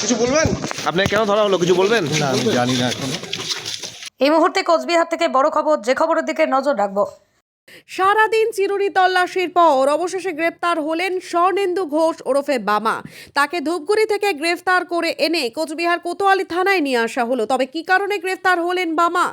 কিছু বলবেন? আপনাকে কেন ধরা হলো? কিছু বলবেন? না আমি জানি না এখন। এই মুহূর্তে কোচবিহার থেকে বড় খবর যে খবরের দিকে নজর রাখব। সারাদিন চিরুনি তল্লাশির পর অবশেষে গ্রেপ্তার হলেন স্বর্ণেন্দু ঘোষ ওরফে বামা। তাকে ধূপগুড়ি থেকে গ্রেফতার করে এনে কোচবিহার কোতোয়ালি থানায় নিয়ে আসা হলো। তবে কি কারণে গ্রেফতার হলেন বামা?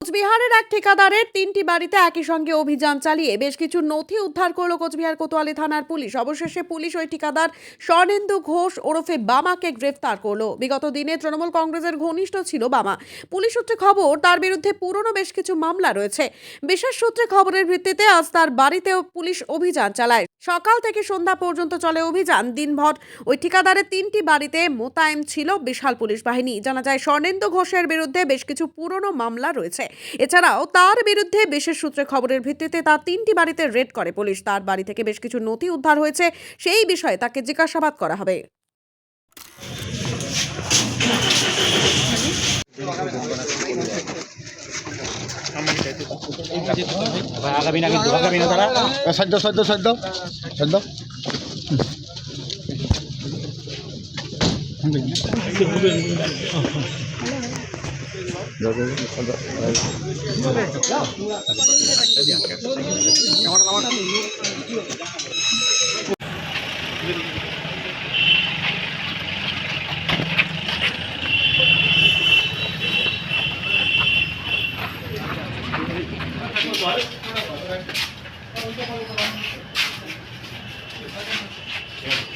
কোচবিহারের এক ঠিকাদারের তিনটি বাড়িতে একই সঙ্গে অভিযান চালিয়ে বেশ কিছু নথি উদ্ধার করল কোচবিহার কোতোয়ালি থানার পুলিশ। অবশেষে পুলিশ ওই ঠিকাদার স্বর্ণেন্দু ঘোষ ওরফে বামাকে গ্রেফতার করল। বিগত দিনে তৃণমূল কংগ্রেসের ঘনিষ্ঠ ছিল বামা। পুলিশ সূত্রে খবর, তার বিরুদ্ধে পুরনো বেশ কিছু মামলা রয়েছে। বিশেষ সূত্রে খবরের ভিত্তিতে আজ তার বাড়িতেও পুলিশ অভিযান চালায়। সকাল থেকে সন্ধ্যা পর্যন্ত চলে অভিযান। দিনভর ওই ঠিকাদারের তিনটি বাড়িতে মোতায়েন ছিল বিশাল পুলিশ বাহিনী। জানা যায়, স্বর্ণেন্দু ঘোষের বিরুদ্ধে বেশ কিছু পুরনো মামলা রয়েছে। এছাড়াও তার বিরুদ্ধে বিশেষ সূত্রে খবরের ভিত্তিতে তার তিনটি বাড়িতে রেড করে পুলিশ। তার বাড়ি থেকে বেশ কিছু নথি উদ্ধার হয়েছে, সেই বিষয়ে তাকে জিজ্ঞাসাবাদ করা হবে। Yeah.